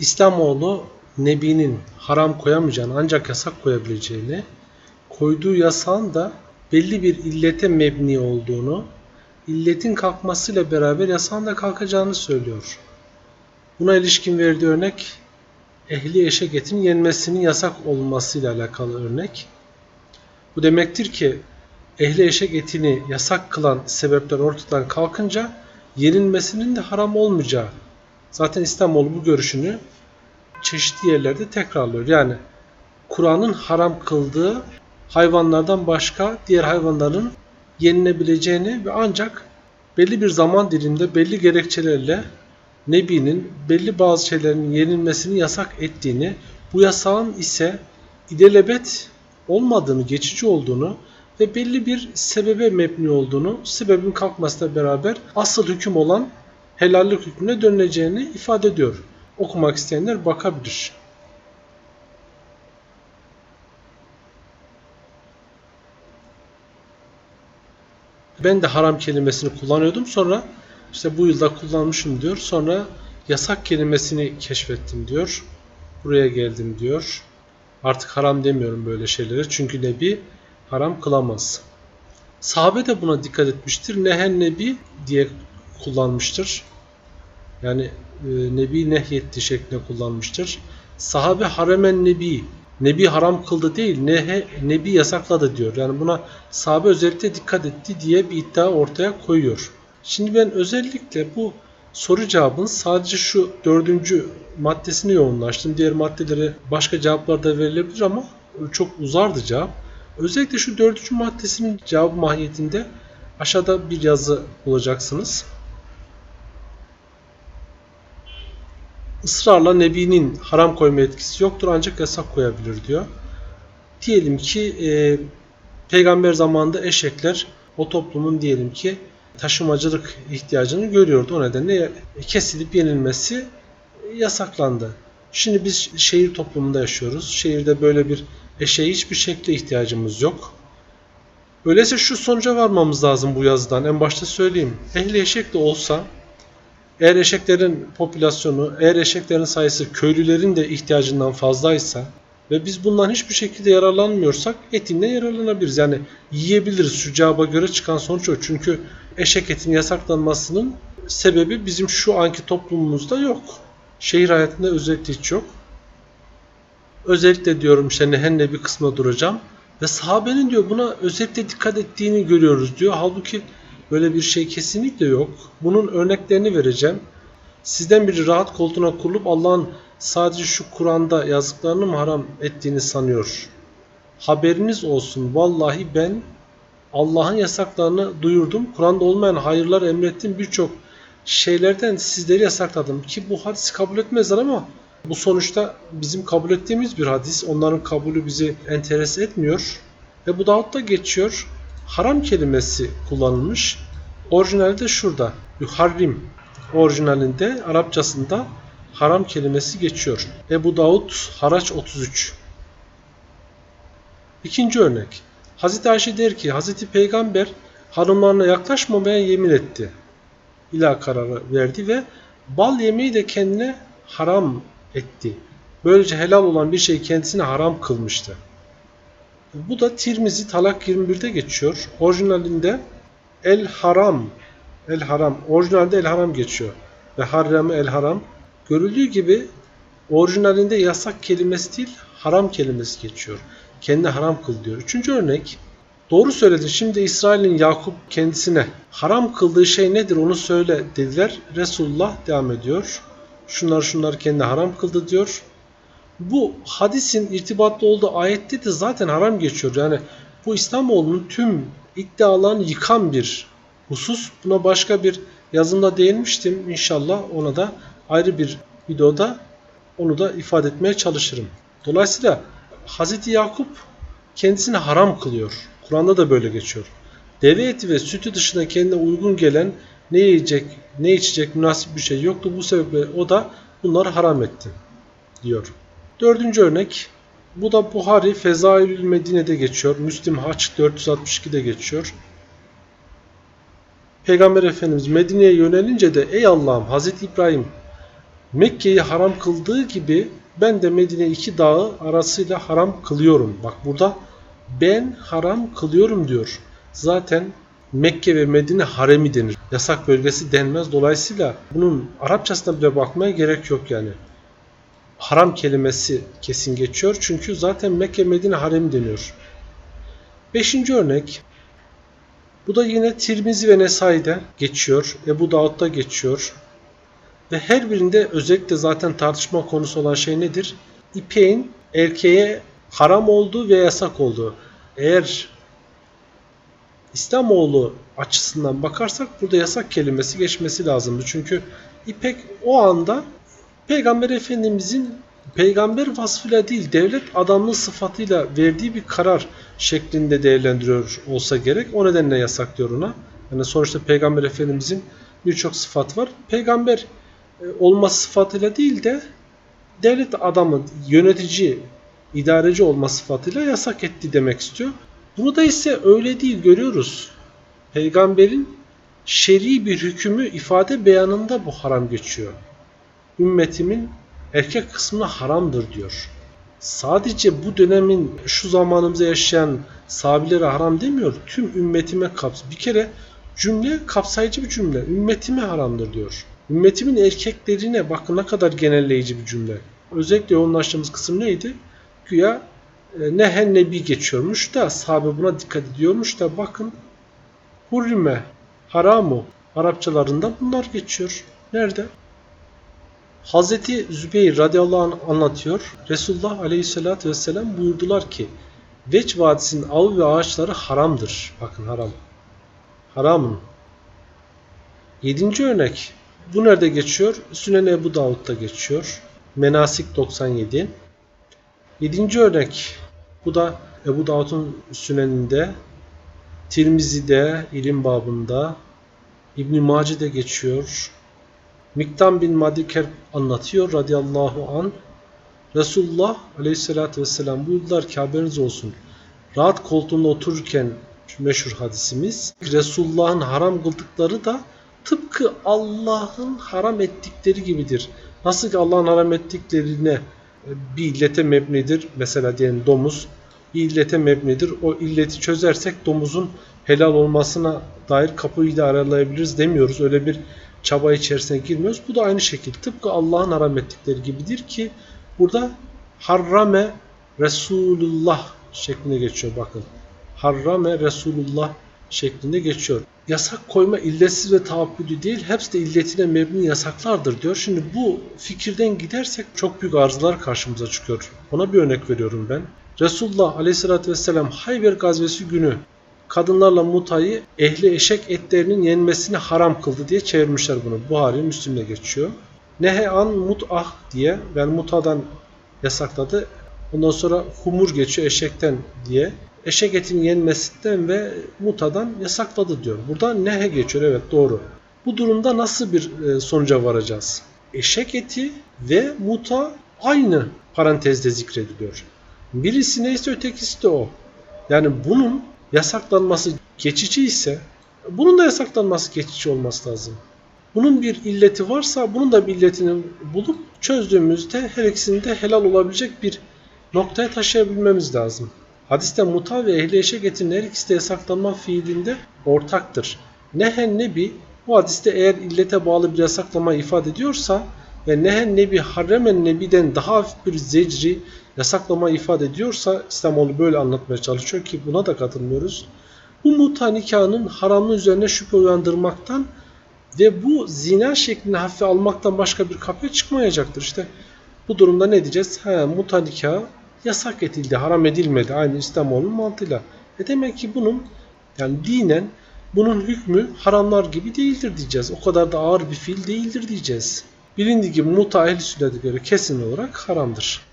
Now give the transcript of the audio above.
İslamoğlu Nebi'nin haram koyamayacağını ancak yasak koyabileceğini, koyduğu yasağın da belli bir illete mebni olduğunu, illetin kalkmasıyla beraber yasağın da kalkacağını söylüyor. Buna ilişkin verdiği örnek ehli eşek etin yenmesinin yasak olmasıyla alakalı örnek. Bu demektir ki ehli eşek etini yasak kılan sebepler ortadan kalkınca yenilmesinin de haram olmayacağı. Zaten İslamoğlu bu görüşünü çeşitli yerlerde tekrarlıyor. Yani Kur'an'ın haram kıldığı hayvanlardan başka diğer hayvanların yenilebileceğini ve ancak belli bir zaman diliminde belli gerekçelerle Nebi'nin belli bazı şeylerin yenilmesini yasak ettiğini, bu yasağın ise idelebet olmadığını, geçici olduğunu ve belli bir sebebe mebni olduğunu, sebebin kalkmasıyla beraber asıl hüküm olan helallik hükmüne dönüleceğini ifade ediyor. Okumak isteyenler bakabilir. Ben de haram kelimesini kullanıyordum. Sonra işte bu yılda kullanmışım diyor. Sonra yasak kelimesini keşfettim diyor. Buraya geldim diyor. Artık haram demiyorum böyle şeylere. Çünkü Nebi haram kılamaz. Sahabe de buna dikkat etmiştir. Nehen Nebi diye kullanmıştır. Yani e, Nebi nehyetti şeklinde kullanmıştır. Sahabe haremen Nebi. Nebi haram kıldı değil, nehe, Nebi yasakladı diyor. Yani buna sahabe özellikle dikkat etti diye bir iddia ortaya koyuyor. Şimdi ben özellikle bu soru cevabın sadece şu dördüncü maddesini yoğunlaştım. Diğer maddeleri başka cevaplarda verilebilir ama çok uzardı cevap. Özellikle şu dördüncü maddesinin cevabı mahiyetinde aşağıda bir yazı bulacaksınız. Israrla Nebi'nin haram koyma etkisi yoktur ancak yasak koyabilir diyor. Diyelim ki e, peygamber zamanında eşekler o toplumun diyelim ki taşımacılık ihtiyacını görüyordu. O nedenle kesilip yenilmesi yasaklandı. Şimdi biz şehir toplumunda yaşıyoruz. Şehirde böyle bir eşeğe hiçbir şekilde ihtiyacımız yok. Öyleyse şu sonuca varmamız lazım bu yazıdan. En başta söyleyeyim. Ehli eşek de olsa eğer eşeklerin popülasyonu, eğer eşeklerin sayısı köylülerin de ihtiyacından fazlaysa ve biz bundan hiçbir şekilde yararlanmıyorsak etinden yararlanabiliriz. Yani yiyebiliriz şu cevaba göre çıkan sonuç o. Çünkü eşek etinin yasaklanmasının sebebi bizim şu anki toplumumuzda yok. Şehir hayatında özellikle hiç yok. Özellikle diyorum işte nehenle bir kısmına duracağım. Ve sahabenin diyor buna özellikle dikkat ettiğini görüyoruz diyor. Halbuki Böyle bir şey kesinlikle yok. Bunun örneklerini vereceğim. Sizden biri rahat koltuğuna kurulup Allah'ın sadece şu Kur'an'da yazdıklarını mı haram ettiğini sanıyor. Haberiniz olsun. Vallahi ben Allah'ın yasaklarını duyurdum. Kur'an'da olmayan hayırlar emrettim. Birçok şeylerden sizleri yasakladım. Ki bu hadisi kabul etmezler ama bu sonuçta bizim kabul ettiğimiz bir hadis. Onların kabulü bizi enteres etmiyor. Ve bu Davud'da geçiyor haram kelimesi kullanılmış. Orijinalde şurada. Yuharrim orijinalinde Arapçasında haram kelimesi geçiyor. Ebu Davud Haraç 33 İkinci örnek. Hazreti Ayşe der ki Hazreti Peygamber hanımlarına yaklaşmamaya yemin etti. İlah kararı verdi ve bal yemeği de kendine haram etti. Böylece helal olan bir şey kendisine haram kılmıştı. Bu da Tirmizi Talak 21'de geçiyor. Orijinalinde El Haram El Haram orijinalde El Haram geçiyor. Ve Harrame El Haram görüldüğü gibi orijinalinde yasak kelimesi değil haram kelimesi geçiyor. Kendi haram kıl diyor. Üçüncü örnek Doğru söyledin. Şimdi İsrail'in Yakup kendisine haram kıldığı şey nedir onu söyle dediler. Resulullah devam ediyor. Şunlar şunlar kendi haram kıldı diyor bu hadisin irtibatlı olduğu ayette de zaten haram geçiyor. Yani bu İslamoğlu'nun tüm iddialarını yıkan bir husus. Buna başka bir yazımda değinmiştim. İnşallah ona da ayrı bir videoda onu da ifade etmeye çalışırım. Dolayısıyla Hz. Yakup kendisini haram kılıyor. Kur'an'da da böyle geçiyor. Deve eti ve sütü dışında kendine uygun gelen ne yiyecek, ne içecek münasip bir şey yoktu. Bu sebeple o da bunları haram etti diyor. Dördüncü örnek. Bu da Buhari Fezailül Medine'de geçiyor. Müslim Haç 462'de geçiyor. Peygamber Efendimiz Medine'ye yönelince de ey Allah'ım Hazreti İbrahim Mekke'yi haram kıldığı gibi ben de Medine iki dağı arasıyla haram kılıyorum. Bak burada ben haram kılıyorum diyor. Zaten Mekke ve Medine haremi denir. Yasak bölgesi denmez. Dolayısıyla bunun Arapçasına bile bakmaya gerek yok yani. Haram kelimesi kesin geçiyor. Çünkü zaten Mekke Medine haremi deniyor. Beşinci örnek. Bu da yine Tirmizi ve Nesai'de geçiyor. Ebu Davud'da geçiyor. Ve her birinde özellikle zaten tartışma konusu olan şey nedir? İpeğin erkeğe haram olduğu ve yasak olduğu. Eğer İslamoğlu açısından bakarsak burada yasak kelimesi geçmesi lazımdı. Çünkü İpek o anda Peygamber Efendimizin peygamber vasfıyla değil devlet adamlığı sıfatıyla verdiği bir karar şeklinde değerlendiriyor olsa gerek. O nedenle yasaklıyor ona. Yani sonuçta Peygamber Efendimizin birçok sıfat var. Peygamber e, olma sıfatıyla değil de devlet adamı, yönetici, idareci olma sıfatıyla yasak etti demek istiyor. Burada ise öyle değil görüyoruz. Peygamberin şer'i bir hükmü ifade beyanında bu haram geçiyor. Ümmetimin erkek kısmına haramdır diyor. Sadece bu dönemin şu zamanımızda yaşayan sahabilere haram demiyor. Tüm ümmetime kaps. Bir kere cümle kapsayıcı bir cümle. Ümmetime haramdır diyor. Ümmetimin erkeklerine bakın ne kadar genelleyici bir cümle. Özellikle yoğunlaştığımız kısım neydi? Güya e, nehen nebi geçiyormuş da sahabe buna dikkat ediyormuş da bakın hurrime haramu Arapçalarında bunlar geçiyor. Nerede? Hazreti Zübeyir radıyallahu anh anlatıyor. Resulullah aleyhissalatü vesselam buyurdular ki Veç Vadisi'nin avı ve ağaçları haramdır. Bakın haram. Haramın. Yedinci örnek. Bu nerede geçiyor? Sünen Ebu Davud'da geçiyor. Menasik 97. Yedinci örnek. Bu da Ebu Davud'un Sünen'inde, Tirmizi'de, ilim babında, İbn-i Mace'de geçiyor. Miktam bin Madiker anlatıyor radıyallahu an. Resulullah aleyhissalatü vesselam buyurdular ki haberiniz olsun. Rahat koltuğunda otururken şu meşhur hadisimiz Resulullah'ın haram kıldıkları da tıpkı Allah'ın haram ettikleri gibidir. Nasıl ki Allah'ın haram ettiklerine bir illete mebnidir. Mesela diyelim domuz bir illete mebnidir. O illeti çözersek domuzun helal olmasına dair kapıyı da aralayabiliriz demiyoruz. Öyle bir çaba içerisine girmiyoruz. Bu da aynı şekilde tıpkı Allah'ın haram ettikleri gibidir ki burada harrame Resulullah şeklinde geçiyor bakın. Harrame Resulullah şeklinde geçiyor. Yasak koyma illetsiz ve taabbüdü değil, hepsi de illetine mebni yasaklardır diyor. Şimdi bu fikirden gidersek çok büyük arızalar karşımıza çıkıyor. Ona bir örnek veriyorum ben. Resulullah aleyhissalatü vesselam Hayber gazvesi günü kadınlarla mutayı ehli eşek etlerinin yenmesini haram kıldı diye çevirmişler bunu. Buhari Müslim'de geçiyor. Nehean mut'ah diye yani mutadan yasakladı. Ondan sonra humur geçiyor eşekten diye. Eşek etinin yenmesinden ve mutadan yasakladı diyor. Burada nehe geçiyor evet doğru. Bu durumda nasıl bir e, sonuca varacağız? Eşek eti ve muta aynı parantezde zikrediliyor. Birisi neyse ötekisi de o. Yani bunun yasaklanması geçici ise bunun da yasaklanması geçici olması lazım. Bunun bir illeti varsa bunun da bir illetini bulup çözdüğümüzde her ikisini de helal olabilecek bir noktaya taşıyabilmemiz lazım. Hadiste muta ve ehli eşek etinin her ikisi de yasaklanma fiilinde ortaktır. Nehen nebi bu hadiste eğer illete bağlı bir yasaklama ifade ediyorsa ve nehen nebi harremen nebiden daha hafif bir zecri yasaklama ifade ediyorsa İslamoğlu böyle anlatmaya çalışıyor ki buna da katılmıyoruz. Bu muta nikahının haramlığı üzerine şüphe uyandırmaktan ve bu zina şeklini hafife almaktan başka bir kapıya çıkmayacaktır. İşte bu durumda ne diyeceğiz? He, muta nikahı yasak edildi, haram edilmedi. Aynı İslamoğlu'nun mantığıyla. E demek ki bunun yani dinen bunun hükmü haramlar gibi değildir diyeceğiz. O kadar da ağır bir fiil değildir diyeceğiz. Bilindiği gibi muta ehl-i göre kesin olarak haramdır.